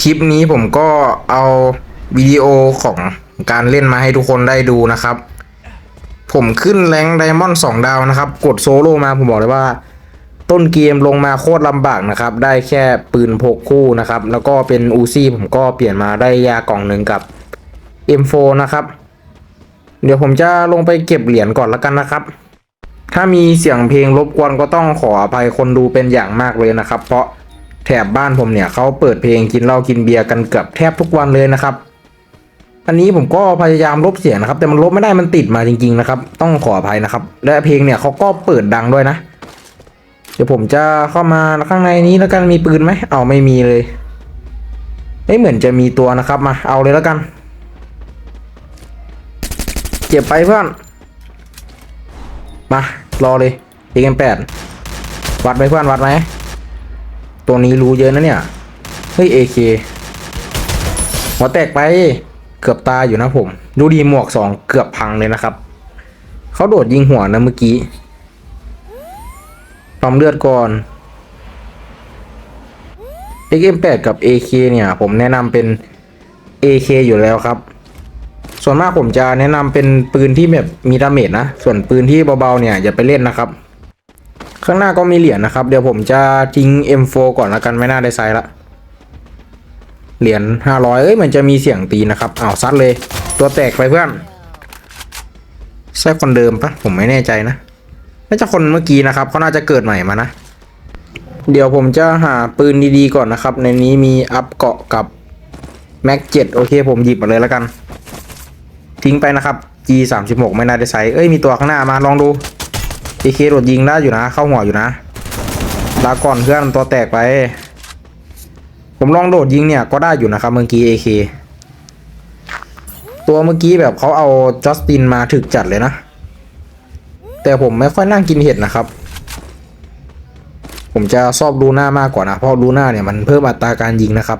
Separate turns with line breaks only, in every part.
คลิปนี้ผมก็เอาวิดีโอของการเล่นมาให้ทุกคนได้ดูนะครับ ผมขึ้นแรงไดมอนด์สองดาวนะครับ กดโซโล่มาผมบอกเลยว่า ต้นเกมลงมาโคตรลำบากนะครับ ได้แค่ปืนพกคู่นะครับ แล้วก็เป็นอูซี่ผมก็เปลี่ยนมาได้ยากล่องหนึ่งกับ M4 นะครับ เดี๋ยวผมจะลงไปเก็บเหรียญก่อนแล้วกันนะครับ ถ้ามีเสียงเพลงรบกวนก็ต้องขออภัยคนดูเป็นอย่างมากเลยนะครับ เพราะ แถบบ้านผมเนี่ยเขาเปิดเพลงกินเหล้ากินเบียร์กันเกือบแทบทุกวันเลยนะครับ อันนี้ผมก็พยายามลบเสียงนะครับ แต่มันลบไม่ได้มันติดมาจริงๆนะครับ ต้องขออภัยนะครับ และเพลงเนี่ยเขาก็เปิดดังด้วยนะ เดี๋ยวผมจะเข้ามาข้างในนี้แล้วกันมีปืนไหมเอาไม่มีเลยเอ้ยเหมือนจะมีตัวนะครับมาเอาเลยแล้วกันเก็บไปเพื่อน มา รอเลยเอ็มแปดวัดไหมเพื่อนวัดไหม ตัวนี้รู้เยอะนะเนี่ย เฮ้ยเอเคหัวแตกไปเกือบตายอยู่นะผม ดูดีหมวกสองเกือบพังเลยนะครับ เขาโดดยิงหัวนะเมื่อกี้ปั๊มเลือดก่อน XM8 กับ AK เนี่ย ผมแนะนำเป็น AK อยู่แล้วครับ ส่วนมากผมจะแนะนำเป็นปืนที่แบบมีดาเมจนะ ส่วนปืนที่เบาๆเนี่ยอย่าไปเล่นนะครับ ข้างหน้าก็มีเหรียญนะครับ เดี๋ยวผมจะทิ้ง M4 ก่อนล้วกันไม่น่าได้ใช้ละเหรียญ500เอ้ยมันจะมีเสียงตีนะครับอ้าวซัดเลย ตัวแตกไปเพื่อนใช่คนเดิมปะผมไม่แน่ใจนะน่าจะคนเมื่อกี้นะครับเขาน่าจะเกิดใหม่มานะ เดี๋ยวผมจะหาปืนดีๆก่อนนะครับ ในนี้มีอัพเกาะกับแม็ก7โอเคผมหยิบมาเลยแล้วกัน ทิ้งไปนะครับ G 3 6ไม่น่าได้ใช้เอ้ยมีตัวข้างหน้ามาลองดู AK โดดยิงได้อยู่นะ เข้าหัวอยู่นะลาก่อนเพื่อนตัวแตกไป ผมลองโดดยิงเนี่ยก็ได้อยู่นะครับเมื่อกี้ AK ตัวเมื่อกี้แบบเขาเอาจัสตินมาถึกจัดเลยนะ แต่ผมไม่ค่อยนั่งกินเห็ดนะครับ ผมจะชอบลูน่ามากกว่านะ เพราะลูน่าเนี่ยมันเพิ่มอัตราการยิงนะครับ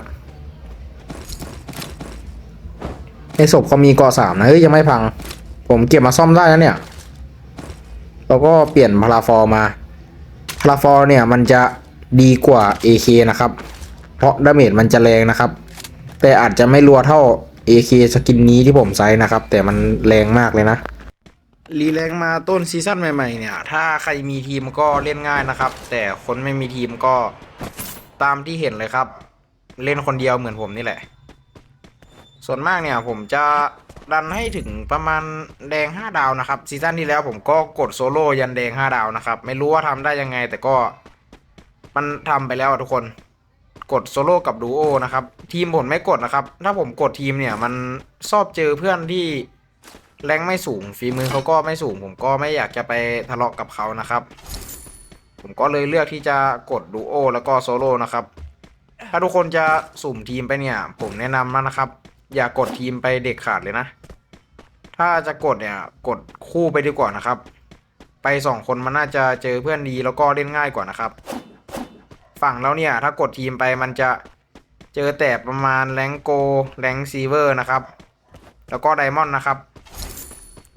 ในศพเขามีเกาะสามนะเฮ้ยยังไม่พัง ผมเก็บมาซ่อมได้แล้วเนี่ย แล้วก็เปลี่ยนพาราฟอร์มาพาราฟอร์เนี่ยมันจะดีกว่า AK นะครับ เพราะดาเมจมันจะแรงนะครับ แต่อาจจะไม่รัวเท่า AK สกินนี้ที่ผมใช้นะครับ แต่มันแรงมากเลยนะรีแรงมาต้นซีซั่นใหม่ๆเนี่ย ถ้าใครมีทีมก็เล่นง่ายนะครับ แต่คนไม่มีทีมก็ตามที่เห็นเลยครับ เล่นคนเดียวเหมือนผมนี่แหละ ส่วนมากเนี่ยผมจะ ดันให้ถึงประมาณแดง 5 ดาวนะครับซีซั่นที่แล้วผมก็กดโซโล่ยันแดง 5 ดาวนะครับ ไม่รู้ว่าทำได้ยังไง แต่ก็มันทำไปแล้วทุกคน กดโซโล่กับดูโอนะครับ ทีมผมไม่กดนะครับ ถ้าผมกดทีมเนี่ยมันชอบเจอเพื่อนที่แรงไม่สูงฝีมือเขาก็ไม่สูง ผมก็ไม่อยากจะไปทะเลาะกับเขานะครับ ผมก็เลยเลือกที่จะกดดูโอแล้วก็โซโล่นะครับถ้าทุกคนจะสุ่มทีมไปเนี่ย ผมแนะนำนะครับ อย่ากดทีมไปเด็กขาดเลยนะ ถ้าจะกดเนี่ยกดคู่ไปดีกว่านะครับ ไปสองคนมันน่าจะเจอเพื่อนดีแล้วก็เล่นง่ายกว่านะครับ ฝั่งแล้วเนี่ยถ้ากดทีมไปมันจะเจอแต่ประมาณแรงโกแรงซีเวอร์นะครับ แล้วก็ไดมอนด์นะครับ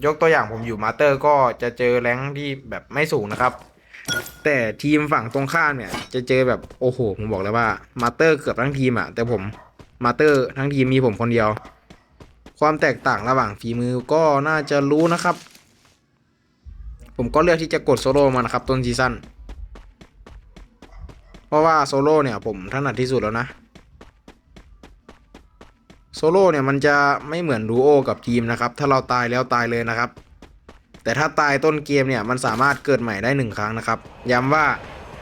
ยกตัวอย่างผมอยู่มาเตอร์ก็จะเจอแรงที่แบบไม่สูงนะครับ แต่ทีมฝั่งตรงข้ามเนี่ยจะเจอแบบโอ้โหผมบอกเลยว่ามาเตอร์เกือบทั้งทีมอะแต่ผม มาเตอร์ทั้งทีมมีผมคนเดียว ความแตกต่างระหว่างฝีมือก็น่าจะรู้นะครับ ผมก็เลือกที่จะกดโซโล่มานะครับต้นซีซั่นเพราะว่าโซโล่เนี่ยผมถนัดที่สุดแล้วนะโซโล่เนี่ยมันจะไม่เหมือนดูโอกับทีมนะครับ ถ้าเราตายแล้วตายเลยนะครับ แต่ถ้าตายต้นเกมเนี่ยมันสามารถเกิดใหม่ได้หนึ่งครั้งนะครับ ย้ำว่า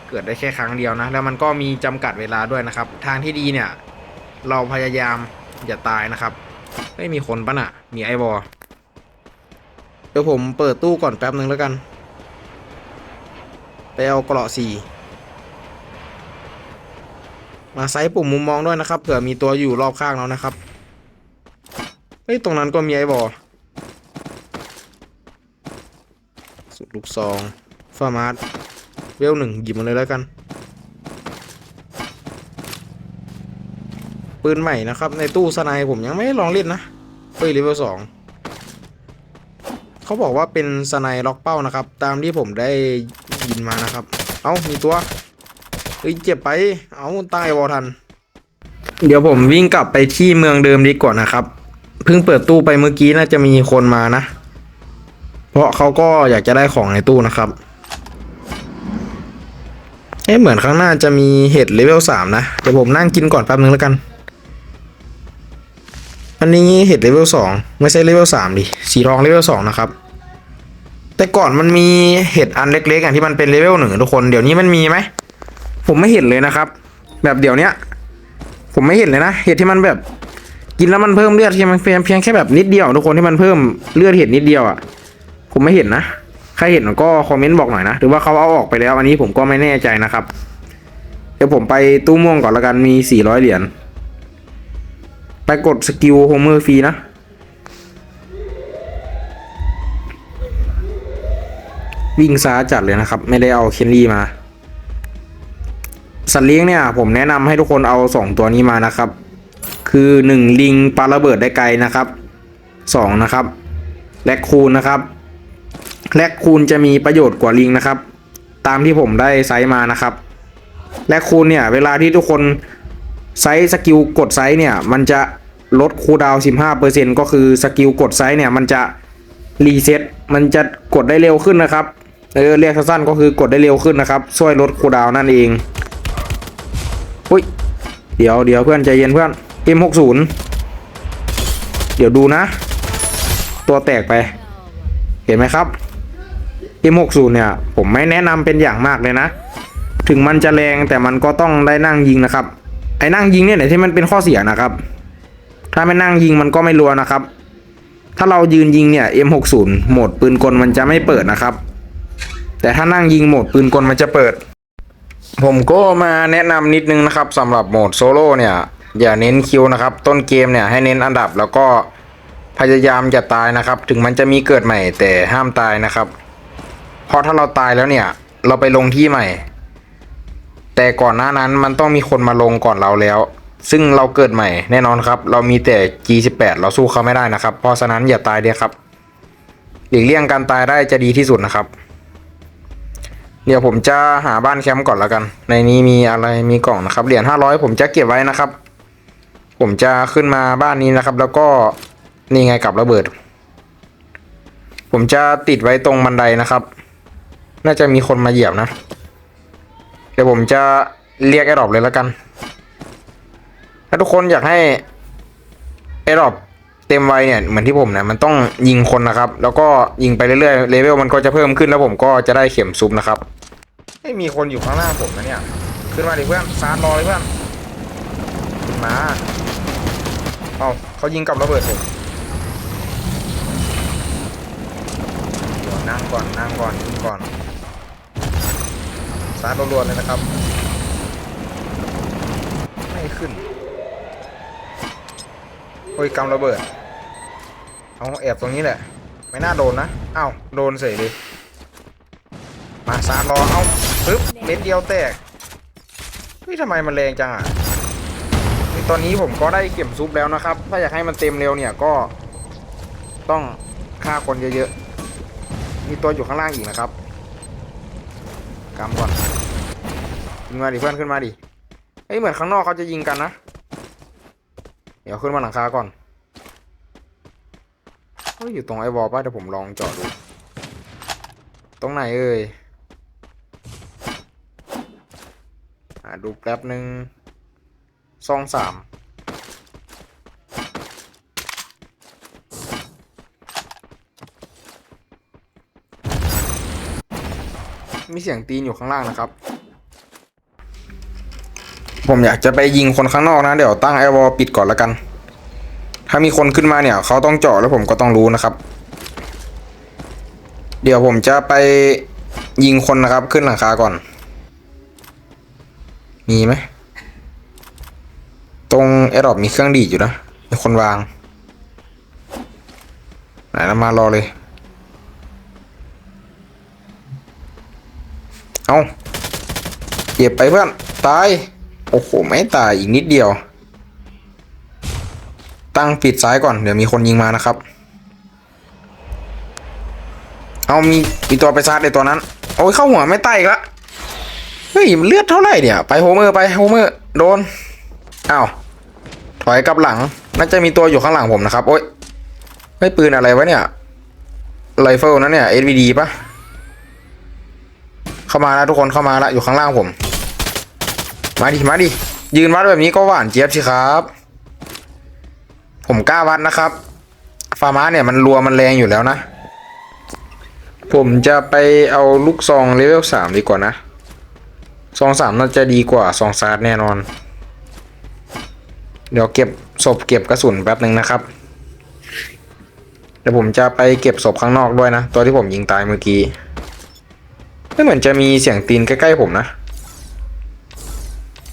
เกิดได้แค่ครั้งเดียวนะ แล้วมันก็มีจำกัดเวลาด้วยนะครับ ทางที่ดีเนี่ย เราพยายามอย่าตายนะครับ ไม่มีคนปะน่ะ มีไอบอเดี๋ยวผมเปิดตู้ก่อนแป๊บหนึ่งแล้วกัน ไปเอาเกราะสี่มาไซส์ปุ่มมุมมองด้วยนะครับเผื่อมีตัวอยู่รอบข้างเรานะครับ เฮ้ย ตรงนั้นก็มีไอบอสุดลูกซองฟาร์มาร์เวลหนึ่งหยิบมาเลยแล้วกัน ปืนใหม่นะครับ ในตู้สไนผมยังไม่ลองเล่นนะเฮ้ยเลเวลสองเขาบอกว่าเป็นสไนด์ล็อกเป้านะครับ ตามที่ผมได้ยินมานะครับ เอ้ามีตัวเฮ้ยเจ็บไป เอาตายวอทัน เดี๋ยวผมวิ่งกลับไปที่เมืองเดิมดีกว่านะครับ เพิ่งเปิดตู้ไปเมื่อกี้น่าจะมีคนมานะ เพราะเขาก็อยากจะได้ของในตู้นะครับเอ๊ะเหมือนข้างหน้าจะมีเห็ดเลเวลสามนะ เดี๋ยวผมนั่งกินก่อนแป๊บนึงแล้วกัน อันนี้เห็ดเลเวลสองไม่ใช่เลเวลสามดิสีทองเลเวลสองนะครับ แต่ก่อนมันมีเห็ดอันเล็กๆอะที่มันเป็นเลเวลหนึ่งทุกคนเดี๋ยวนี้มันมีไหมผมไม่เห็นเลยนะครับ แบบเดี๋ยวเนี้ย ผมไม่เห็นเลยนะเห็ดที่มันแบบกินแล้วมันเพิ่มเลือดที่มันเพียงเพียงแค่แบบนิดเดียวทุกคนที่มันเพิ่มเลือดเห็ดนิดเดียวอะผมไม่เห็นนะใครเห็นก็คอมเมนต์บอกหน่อยนะหรือว่าเขาเอาออกไปแล้ว อันนี้ผมก็ไม่แน่ใจนะครับ เดี๋ยวผมไปตู้ม่วงก่อนละกันมี 400 เหรียญ ไปกดสกิลโฮเมอร์ฟรีนะ วิ่งซ้าจัดเลยนะครับ ไม่ได้เอาเคนลี่มา สัตว์เลี้ยงเนี่ย ผมแนะนำให้ทุกคนเอา 2 ตัวนี้มานะครับ คือ 1 ลิงปาระเบิดได้ไกลนะครับ 2 นะครับแลคคูนนะครับแลคคูนจะมีประโยชน์กว่าลิงนะครับ ตามที่ผมได้ไซส์มานะครับแลคคูนเนี่ย เวลาที่ทุกคน ไซส์สกิลกดไซส์เนี่ยมันจะลดคูลดาวน์15%ก็คือสกิลกดไซส์เนี่ยมันจะรีเซ็ตมันจะกดได้เร็วขึ้นนะครับเออเรียกสั้นๆก็คือกดได้เร็วขึ้นนะครับ ช่วยลดคูลดาวน์นั่นเองอุ้ยเดี๋ยวเดี๋ยวเพื่อนใจเย็นเพื่อน M60 เดี๋ยวดูนะ ตัวแตกไป เห็นไหมครับ M60 เนี่ยผมไม่แนะนำเป็นอย่างมากเลยนะ ถึงมันจะแรงแต่มันก็ต้องได้นั่งยิงนะครับ ไอ้นั่งยิงเนี่ยไหนที่มันเป็นข้อเสียนะครับ ถ้าไม่นั่งยิงมันก็ไม่รัวนะครับ ถ้าเรายืนยิงเนี่ย M60 โหมดปืนกลมันจะไม่เปิดนะครับ แต่ถ้านั่งยิงโหมดปืนกลมันจะเปิด ผมก็มาแนะนำนิดนึงนะครับสำหรับโหมดโซโล่เนี่ยอย่าเน้นคิวนะครับ ต้นเกมเนี่ยให้เน้นอันดับแล้วก็พยายามอย่าตายนะครับ ถึงมันจะมีเกิดใหม่แต่ห้ามตายนะครับ เพราะถ้าเราตายแล้วเนี่ย เราไปลงที่ใหม่ แต่ก่อนหน้านั้นมันต้องมีคนมาลงก่อนเราแล้ว ซึ่งเราเกิดใหม่แน่นอนครับ เรามีแต่ G18 เราสู้เขาไม่ได้นะครับ เพราะฉะนั้นอย่าตายเดียครับหลีกเลี่ยงการตายได้จะดีที่สุดนะครับ เดี๋ยวผมจะหาบ้านแคมป์ก่อนแล้วกัน ในนี้มีอะไรมีกล่องนะครับเหรียญห้าร้อยผมจะเก็บไว้นะครับ ผมจะขึ้นมาบ้านนี้นะครับ แล้วก็นี่ไงกับระเบิด ผมจะติดไว้ตรงบันไดนะครับ น่าจะมีคนมาเหยียบนะ ดี๋ยวผมจะเรียกไอ้ดอปเลยแล้วกัน ถ้าทุกคนอยากให้ไอ้ดอปเต็มไวเนี่ยเหมือนที่ผมเนี่ยมันต้องยิงคนนะครับ แล้วก็ยิงไปเรื่อยๆเลเวลมันก็จะเพิ่มขึ้นแล้วผมก็จะได้เข็มซุปนะครับไม่มีคนอยู่ข้างหน้าผมนะเนี่ยขึ้นมาดิเพื่อนซาร์รอเลยเพื่อนมาเอาเขายิงกับระเบิดผมเดี๋ยวนั่งก่อนนั่งก่อนยิงก่อน ซารรวๆเลยนะครับ ไม่ขึ้น โอ้ยกำระเบิด เอาแอบตรงนี้แหละ ไม่น่าโดนนะเอ้าโดนเสยเลยมาซาดรอ เอาปึ๊บเม็ดเดียวแตกเฮ้ยทำไมมันแรงจังอะตอนนี้ผมก็ได้เข็มซุปแล้วนะครับ ถ้าอยากให้มันเต็มเร็วเนี่ยก็ต้องฆ่าคนเยอะๆ มีตัวอยู่ข้างล่างอีกนะครับกำก่อน ขึ้นมาดิเพื่อนขึ้นมาดิเฮ้ยเหมือนข้างนอกเขาจะยิงกันนะ เดี๋ยวขึ้นมาหลังคาก่อนเฮ้ยอยู่ตรงไอ้บอลป่ะเดี๋ยวผมลองจอดดู ตรงไหนเอ่ยอ่าดูแป๊บหนึ่งซองสามมีเสียงตีนอยู่ข้างล่างนะครับ ผมอยากจะไปยิงคนข้างนอกนะ เดี๋ยวตั้งไอวอลปิดก่อนแล้วกัน ถ้ามีคนขึ้นมาเนี่ยเขาต้องเจาะแล้วผมก็ต้องรู้นะครับ เดี๋ยวผมจะไปยิงคนนะครับขึ้นหลังคาก่อน มีไหมตรงแอร์ดรอปมีเครื่องดีดอยู่นะมีคนวาง ไหนนะมารอเลย เอาเก็บไปเพื่อน ตาย โอ้โห ไม่ตายอีกนิดเดียว ตั้งปิดซ้ายก่อน เดี๋ยวมีคนยิงมานะครับ เอามีมีตัวไปซาดในตัวนั้น โอ้ยเข้าหัวไม่ตายอีกละเฮ้ยเลือดเท่าไหร่เนี่ย ไปโฮเมอร์ไปโฮเมอร์โดนอ้าวอยกลับหลัง น่าจะมีตัวอยู่ข้างหลังผมนะครับ โอ๊ยไม่ปืนอะไรวะเนี่ยไรเฟิลนะเนี่ย SVD ปะเข้ามาแล้วทุกคนเข้ามาแล้วอยู่ข้างล่างผม มาดิมาดิยืนวัดแบบนี้ก็หวานเจี๊ยบสิครับ ผมกล้าวัดนะครับฟาร์มาเนี่ยมันรัวมันแรงอยู่แล้วนะ ผมจะไปเอาลูกซองเลเวลสามดีกว่านะซองสามน่าจะดีกว่าซองซาร์แน่นอน เดี๋ยวเก็บศพเก็บกระสุนแป๊บหนึ่งนะครับเดี๋ยวผมจะไปเก็บศพข้างนอกด้วยนะ ตัวที่ผมยิงตายเมื่อกี้ ไม่เหมือนจะมีเสียงตีนใกล้ๆผมนะ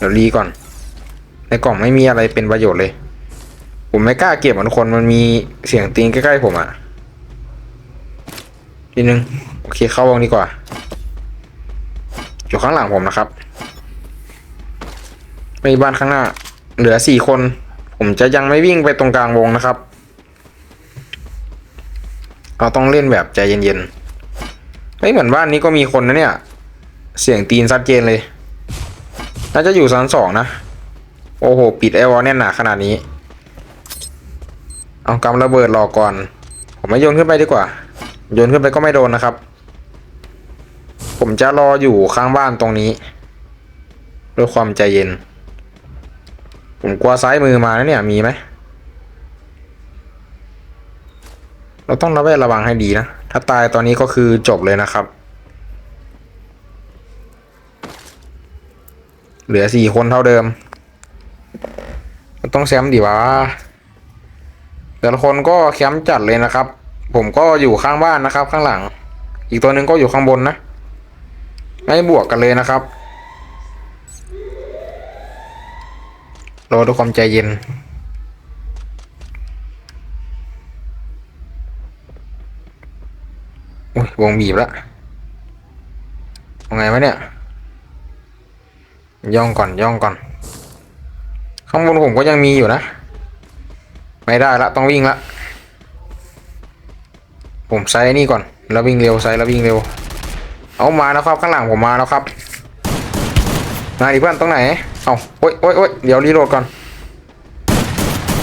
ดี๋ยวรีก่อน ในกล่องไม่มีอะไรเป็นประโยชน์เลย ผมไม่กล้าเก็บมันคนมันมีเสียงตีนใกล้ๆผมอะทีนึงโอเคเข้าวงดีกว่า อยู่ข้างหลังผมนะครับม่มีบ้านข้างหน้า เหลือสี่คน ผมจะยังไม่วิ่งไปตรงกลางวงนะครับ เราต้องเล่นแบบใจเย็นๆไม่เหมือนบ้านนี้ก็มีคนนะเนี่ย เสียงตีนชัดเจนเลย น่าจะอยู่ชั้นสองนะ โอ้โห ปิดไอวอลแน่นหนาขนาดนี้ เอากำระเบิดรอก่อน ผมไม่โยนขึ้นไปดีกว่า โยนขึ้นไปก็ไม่โดนนะครับ ผมจะรออยู่ข้างบ้านตรงนี้ ด้วยความใจเย็น ผมกลัวซ้ายมือมานะเนี่ย มีไหม เราต้องระแวดระวังให้ดีนะ ถ้าตายตอนนี้ก็คือจบเลยนะครับ เหลือสี่คนเท่าเดิม ต้องแชมดีวะแต่ละคนก็แคมป์จัดเลยนะครับ ผมก็อยู่ข้างบ้านนะครับ ข้างหลัง อีกตัวหนึ่งก็อยู่ข้างบนนะ ไม่บวกกันเลยนะครับรอด้วยความใจเย็นอุ้ยวงบีบแล้วเอาไงวะเนี่ย ย่องก่อนย่องก่อน ข้างบนผมก็ยังมีอยู่นะ ไม่ได้ละต้องวิ่งละ ผมไซส์นี่ก่อน แล้ววิ่งเร็วไซส์แล้ววิ่งเร็ว เอามาแล้วครับข้างหลังผมมาแล้วครับมาดิเพื่อนตรงไหน เอาโอ๊ยโอ๊ยโอ๊ยเดี๋ยวรีโหลดก่อน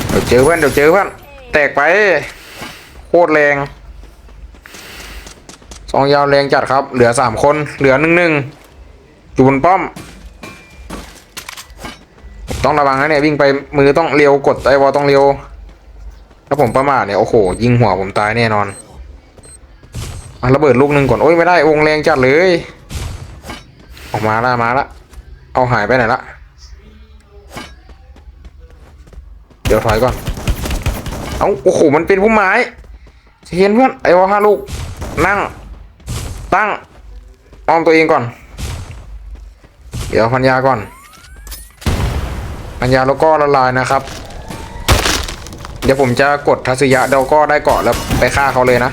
เดี๋ยวเจอเพื่อนเดี๋ยวเจอเพื่อน แตกไปโคตรแรงสองยาวแรงจัดครับ เหลือสามคน เหลือหนึ่งหนึ่งอยู่บนป้อม ต้องระวังนะเนี่ยวิ่งไปมือต้องเร็วกดไอวอลต้องเร็วถ้าผมประมาทเนี่ยโอ้โหยิงหัวผมตายแน่นอนอะระเบิดลูกหนึ่งก่อนโอ้ยไม่ได้วงแรงจัดเลย ออกมาละมาละเอาหายไปไหนละเดี๋ยวถอยก่อนเอาโอ้โหมันเป็นพุ่มไม้เห็นเพื่อนไอวอลห้าลูกนั่ง ตั้งอ้อมตัวเองก่อน เดี๋ยวพันยาก่อน ปัญญาแล้วก็ละลายนะครับ เดี๋ยวผมจะกดทัศยะเดี๋ยวก็ได้เกาะแล้วไปฆ่าเขาเลยนะ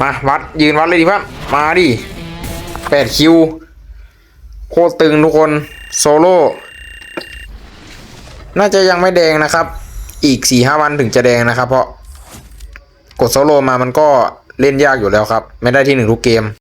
มาวัดยืนวัดเลยดิเพื่อนมาดิแปดคิว โคตรตึงทุกคนโซโล่น่าจะยังไม่แดงนะครับ อีกสี่ห้าวันถึงจะแดงนะครับ เพราะกดโซโล่มามันก็เล่นยากอยู่แล้วครับ ไม่ได้ที่หนึ่งทุกเกม